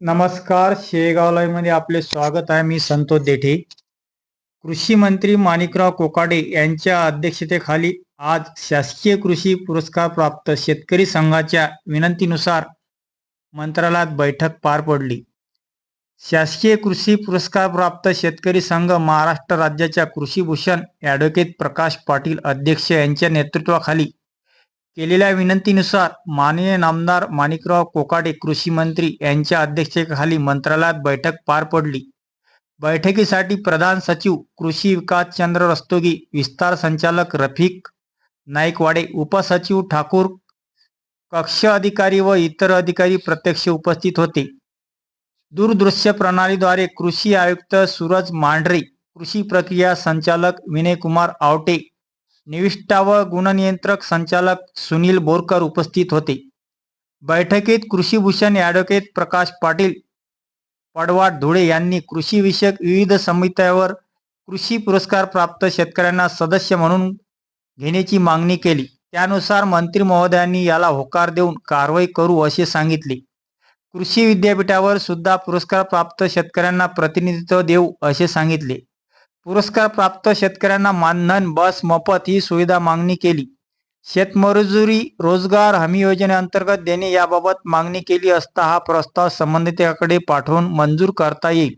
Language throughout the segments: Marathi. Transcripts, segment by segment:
नमस्कार शेगावलाईमध्ये आपले स्वागत आहे. मी संतोष देठे. कृषी मंत्री माणिकराव कोकाडे यांच्या अध्यक्षतेखाली आज शासकीय कृषी पुरस्कार प्राप्त शेतकरी संघाच्या विनंतीनुसार मंत्रालयात बैठक पार पडली. शासकीय कृषी पुरस्कार प्राप्त शेतकरी संघ महाराष्ट्र राज्याच्या कृषीभूषण ॲडव्होकेट प्रकाश पाटील अध्यक्ष यांच्या नेतृत्वाखाली केलेल्या विनंतीनुसार माननीय नामदार माणिकराव कोकाटे कृषी मंत्री यांच्या अध्यक्षतेखाली मंत्रालयात बैठक पार पडली. बैठकीसाठी प्रधान सचिव कृषी विकास चंद्र रस्तोगी विस्तार संचालक रफिक नाईकवाडे उपसचिव ठाकूर कक्ष अधिकारी व इतर अधिकारी प्रत्यक्ष उपस्थित होते. दूरदृश्य प्रणालीद्वारे कृषी आयुक्त सूरज मांढरे कृषी प्रक्रिया संचालक विनयकुमार आवटे निविष्ठा व गुणनियंत्रक संचालक सुनील बोरकर उपस्थित होते. बैठकीत कृषीभूषण ॲडव्होकेट प्रकाश पाटील पडवाड धुळे यांनी कृषीविषयक विविध समित्यावर कृषी पुरस्कार प्राप्त शेतकऱ्यांना सदस्य म्हणून घेण्याची मागणी केली. त्यानुसार मंत्री महोदयांनी याला होकार देऊन कारवाई करू असे सांगितले. कृषी विद्यापीठावर सुद्धा पुरस्कार प्राप्त शेतकऱ्यांना प्रतिनिधित्व देऊ असे सांगितले. पुरस्कार प्राप्त शेतकऱ्यांना मानधन बस मोफत ही सुविधा मागणी केली. शेतमजुरी रोजगार हमी योजनेअंतर्गत देणे याबाबत मागणी केली असता हा प्रस्ताव संबंधिताकडे पाठवून मंजूर करता येईल.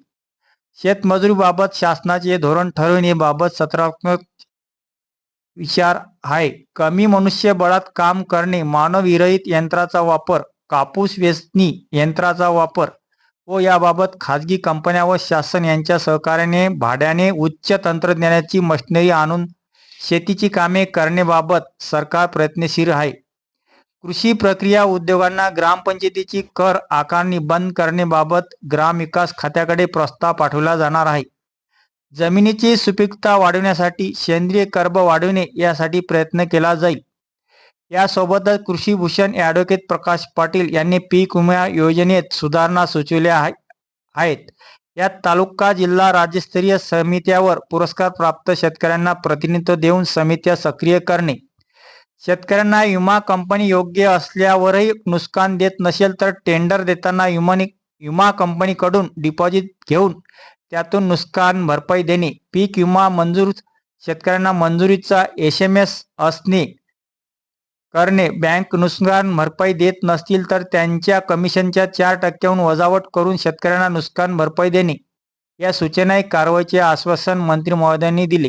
शेतमजुरीबाबत शासनाचे धोरण ठरविण्याबाबत सकारात्मक विचार आहे. कमी मनुष्यबळात काम करणे मानवविरहित यंत्राचा वापर कापूस वेचणी यंत्राचा वापर व याबाबत खाजगी कंपन्या व शासन यांच्या सहकार्याने भाड्याने उच्च तंत्रज्ञानाची मशिनरी आणून शेतीची कामे करण्याबाबत सरकार प्रयत्नशील आहे. कृषी प्रक्रिया उद्योगांना ग्रामपंचायतीची कर आकारणी बंद करण्याबाबत ग्रामविकास खात्याकडे प्रस्ताव पाठवला जाणार आहे. जमिनीची सुपीकता वाढवण्यासाठी सेंद्रिय कर्ब वाढविणे यासाठी प्रयत्न केला जाईल. यासोबतच कृषी भूषण ॲडव्होकेट प्रकाश पाटील यांनी पीक विमा योजनेत सुधारणा सुचविल्या आहेत. यात तालुका जिल्हा राज्यस्तरीय समित्यावर पुरस्कार प्राप्त शेतकऱ्यांना प्रतिनिधित्व देऊन समित्या सक्रिय करणे. शेतकऱ्यांना विमा कंपनी योग्य असल्यावरही नुकसान देत नसेल तर टेंडर देताना विमानी विमा कंपनीकडून डिपॉझिट घेऊन त्यातून नुकसान भरपाई देणे. पीक विमा मंजूर शेतकऱ्यांना मंजुरीचा एस एम एस असणे करणे. बँक नुकसान भरपाई देत नसतील तर त्यांच्या कमिशनच्या चार टक्क्याहून वजावट करून शेतकऱ्यांना नुकसान भरपाई देणे. या सूचनाही कारवाईचे आश्वासन मंत्री महोदयांनी दिले.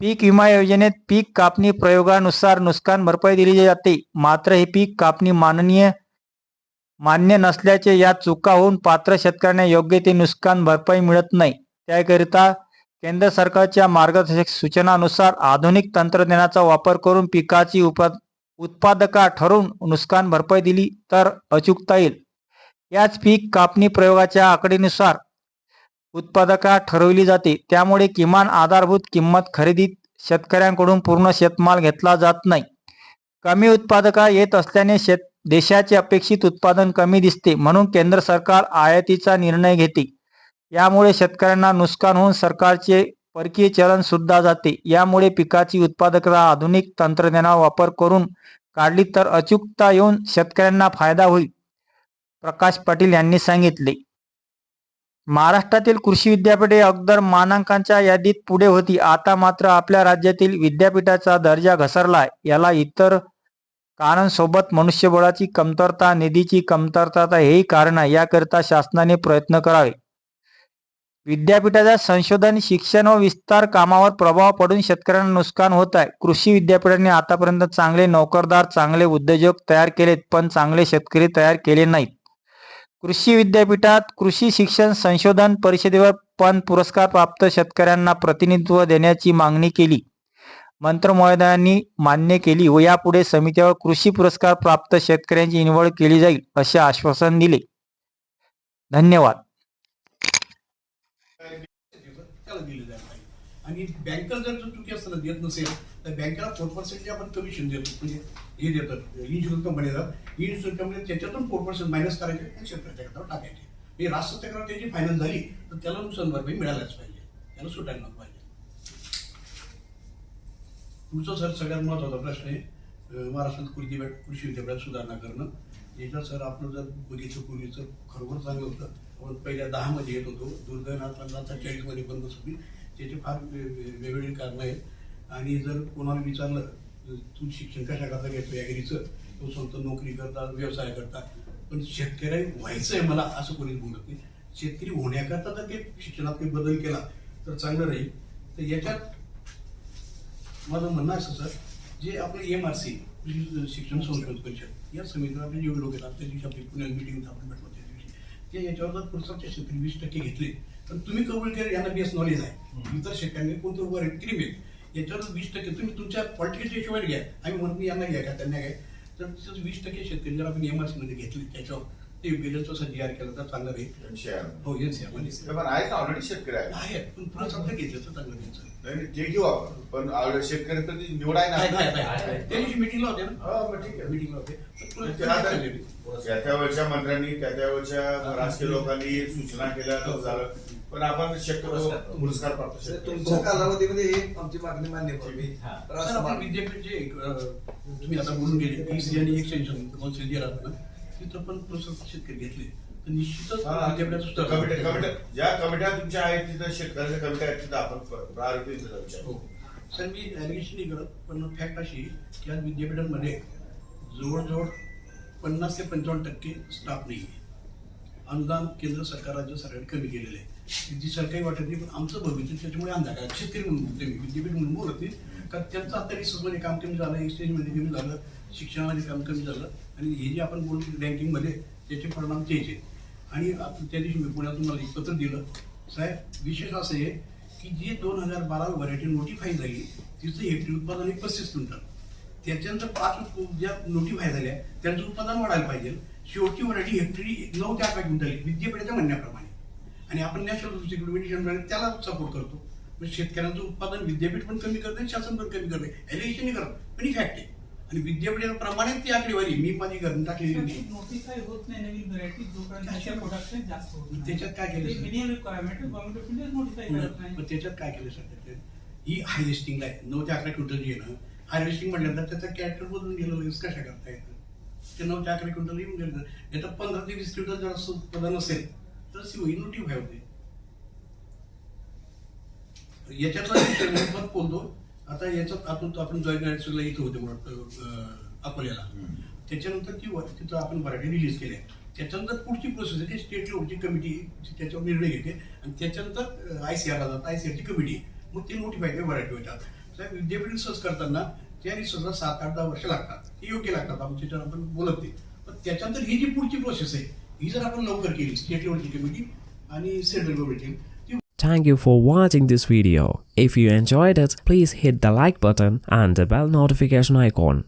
पीक विमा योजनेत पीक कापणी प्रयोगानुसार नुकसान भरपाई दिली जाते. मात्र हे पीक कापणी माननीय मान्य नसल्याचे या चुका होऊन पात्र शेतकऱ्यांना योग्य ते नुकसान भरपाई मिळत नाही. त्याकरिता केंद्र सरकारच्या मार्गदर्शक सूचनानुसार आधुनिक तंत्रज्ञानाचा वापर करून पिकाची उप उत्पादका ठरवून नुकसान भरपाई दिली तर अचूकता येईल. याच पीक कापणी प्रयोगाच्या आकडेनुसार उत्पादका ठरवली जाते. त्यामुळे किमान आधारभूत किंमत खरेदीत शेतकऱ्यांकडून पूर्ण शेतमाल घेतला जात नाही. कमी उत्पादका येत असल्याने शेत देशाचे अपेक्षित उत्पादन कमी दिसते म्हणून केंद्र सरकार आयातीचा निर्णय घेते. यामुळे शेतकऱ्यांना नुकसान होऊन सरकारचे परकीय चलन सुद्धा जाते. यामुळे पिकाची उत्पादकता आधुनिक तंत्रज्ञानाचा वापर करून काढली तर अचूकता येऊन शेतकऱ्यांना फायदा होईल प्रकाश पाटील यांनी सांगितले. महाराष्ट्रातील कृषी विद्यापीठे अगोदर मानांकांच्या यादीत पुढे होती. आता मात्र आपल्या राज्यातील विद्यापीठाचा दर्जा घसरला याला इतर कारण सोबत मनुष्यबळाची कमतरता निधीची कमतरता हेही कारण आहे. याकरिता शासनाने प्रयत्न करावे. विद्यापीठाच्या संशोधन शिक्षण व विस्तार कामावर प्रभाव पडून शेतकऱ्यांना नुकसान होत आहे. कृषी विद्यापीठाने आतापर्यंत चांगले नोकरदार चांगले उद्योजक तयार केलेत पण चांगले शेतकरी तयार केले नाहीत. कृषी विद्यापीठात कृषी शिक्षण संशोधन परिषदेवर पण पुरस्कार प्राप्त शेतकऱ्यांना प्रतिनिधित्व देण्याची मागणी केली. मंत्र महोदयांनी मान्य केली व यापुढे समितीवर कृषी पुरस्कार प्राप्त शेतकऱ्यांची निवड केली जाईल असे आश्वासन दिले. धन्यवाद त्याला दिलं जायला पाहिजे आणि बँकर जर चुकी असताना देत नसेल तर बँकेला फोर पर्सेंटचे आपण कमिशन देतो. म्हणजे हे देतात इन्शुरन्स कंपनीला इन्शुरन्स कंपनी त्याच्यातून फोर पर्सेंट मायनस करायचे आणि शेतकऱ्याच्या खात्यावर टाकायचे. म्हणजे रास्त तक्रार त्याची फायनल झाली तर त्याला नुकसान भरपाई मिळायलाच पाहिजे. त्याला सुटायला पाहिजे. तुमचा सर सगळ्यात महत्त्वाचा प्रश्न आहे महाराष्ट्रात कृषी कृषी विद्यापीठात सुधारणा करणं. याच्यात सर आपलं जर बघितलं पूर्वीचं खरोखर चांगलं होतं आपण पहिल्या दहामध्ये येत होतो दुर्दैवात आता चाळीसमध्ये बंद होती. त्याचे फार वे- वे- वेगवेगळी कारणं आहेत. आणि जर कोणाला विचारलं तू शिक्षण कशा करता घेतो ॲग्रीचं तो सांगतो नोकरी करता व्यवसाय करता. पण शेतकरी व्हायचं आहे मला असं कोणीच बोलत नाही. शेतकरी होण्याकरता जर ते शिक्षणात काही बदल केला तर चांगलं राहील. तर याच्यात माझं म्हणणं असं सर जे आपलं एम आर सी शिक्षण संशोधन परिषद या समितीला आपण निवडणूक लोक त्या दिवशी आपली पुण्यात मिटिंग आपण भेटलो त्या दिवशी. ते याच्यावर जर पुस्तकच्या शेतकरी वीस टक्के घेतले तर तुम्ही कबूल केलं यांना बेस नॉलेज आहे. इतर शेतकऱ्यांनी कोणतं उभं आहे क्रीम आहे? याच्यावर वीस टक्के तुम्ही तुमच्या पॉलिटिक्सच्या हिशोबाने घ्या. आम्ही म्हणतो यांना घ्या का? त्यांना घ्या. तर तिथं वीस टक्के शेतकरी जर आपण एम आर सी मध्ये घेतले त्याच्यावर ते योग्य तसं जी आर केलं तर चांगलं राहील हो यामध्ये पण आहेत ऑलरेडी शेतकरी आहेत. आहे पण पुन्हा चांगलं घेतलं तर चांगलं घ्यायचं ते घेऊ आपण. पण शेतकरी प्रति निवड आहे ना. त्या दिवशी मिटिंगला होते ना? हो, ठीक आहे. मिटिंगला होते तर त्या त्या वेळच्या मंत्र्यांनी त्या त्या वेळच्या राजकीय लोकांनी सूचना केल्या तर झालं. पण आपण शक्यतो पुरस्कार प्राप्त शेतकरी. तुमच्या कालावधीमध्ये हे आमची मागणी मान्य सर आपण विद्यापीठ जे अं, तुम्ही आता बोलून गेले आणि एक्सटेन्शन कौन्सिल जे राहतं ना. तिथं पण प्रोसेस शेतकरी घेतले. तर निश्चितच हा, विद्यापीठाचं तर स्तर कमिट्या कमिट्या ज्या कमिट्या तुमच्या आहेत तिथं शेतकऱ्याच्या कमिट्या आहेत तिथं आपण प्रायोरिटी दिला विचार हो. सर मी ॲलिगेशन नाही करत पण फॅक्ट अशी की आज विद्यापीठांमध्ये जवळजवळ पन्नास ते पंचावन्न टक्के स्टाफ नाही आहे अनुदान केंद्र सरकार राज्य सरकारने कमी केलेलं आहे. जी सरकारी वाटत नाही पण आमचं भविष्य त्याच्यामुळे अंधार आहे. शेतकरी म्हणून बोलते मी विद्यापीठ म्हणून बोलत नाही. कारण त्यांचं आता रिसर्चमध्ये काम कमी झालं एक्सचेंजमध्ये कमी झालं शिक्षणामध्ये काम कमी झालं. आणि हे जे आपण बोलतो बँकिंगमध्ये त्याचे परिणाम तेच आहेत. आणि त्या दिवशी मी पुण्यातून मला एक पत्र दिलं. साहेब विशेष असं आहे की जी दोन हजार बारा व्हरायटी नोटिफाय झाली तिचं हेक्टरी उत्पादन एक पस्तीस क्विंटल. त्याच्यानंतर पाच ज्या नोटिफाय झाल्या त्यांचं उत्पादन वाढायला पाहिजे. शेवटची व्हरायटी हेक्टरी नऊ ते अकरा क्विंटल विद्यापीठाच्या म्हणण्याप्रमाणे. आणि आपण नॅशनल सिक्युरिटी त्याला सपोर्ट करतो. म्हणजे शेतकऱ्यांचं उत्पादन विद्यापीठ पण कमी करते शासन पण कमी करते. एलिगेशन करत पण ही फॅक्ट आहे. आणि विद्यापीठाप्रमाणे ती आकडेवारी मी माझी घरून टाकलेली नाही त्याच्यात काय केलं त्याच्यात काय केलं सर? त्याच्यात? ही हार्वेस्टिंगला आहे नऊ ते अकरा क्विंटल ना हार्वेस्टिंग म्हटल्यानंतर त्याचं कॅरेक्टर बदलून गेलं लगेच. कशा करता येतं? ते नऊ ते अकरा क्विंटल येऊन गेलं याच्यात पंधरा ते वीस क्विंटल जर असं उत्पादन असेल तर सी नोटिफाय होते याच्यातला विषय मी पण बोलतो. आता याच्यात आपण आपण जॉईंट ऍक्शनला इथं होते अं, अकोल्याला. त्याच्यानंतर ती तिथं आपण व्हरायटी रिलीज केल्या त्याच्यानंतर पुढची प्रोसेस आहे. ती स्टेट लेवलची कमिटी त्याच्यावर निर्णय घेते. आणि त्याच्यानंतर आय सी आरला जातं आय सी आरची कमिटी मग ते नोटिफाय ते व्हरायटी होतात. विद्यापीठ रिसर्च करताना त्या रिसर्चला सात आठ दहा वर्ष लागतात. ते योग्य लागतात. त्याच्यावर आपण बोलत नाही. पण त्याच्यानंतर ही जी पुढची प्रोसेस आहे ही जर आपण लवकर केली स्टेट लेवलची कमिटी आणि सेंट्रल गव्हर्नमेंटची ती Thank you for watching this video. If you enjoyed it, please hit the like button and the bell notification icon.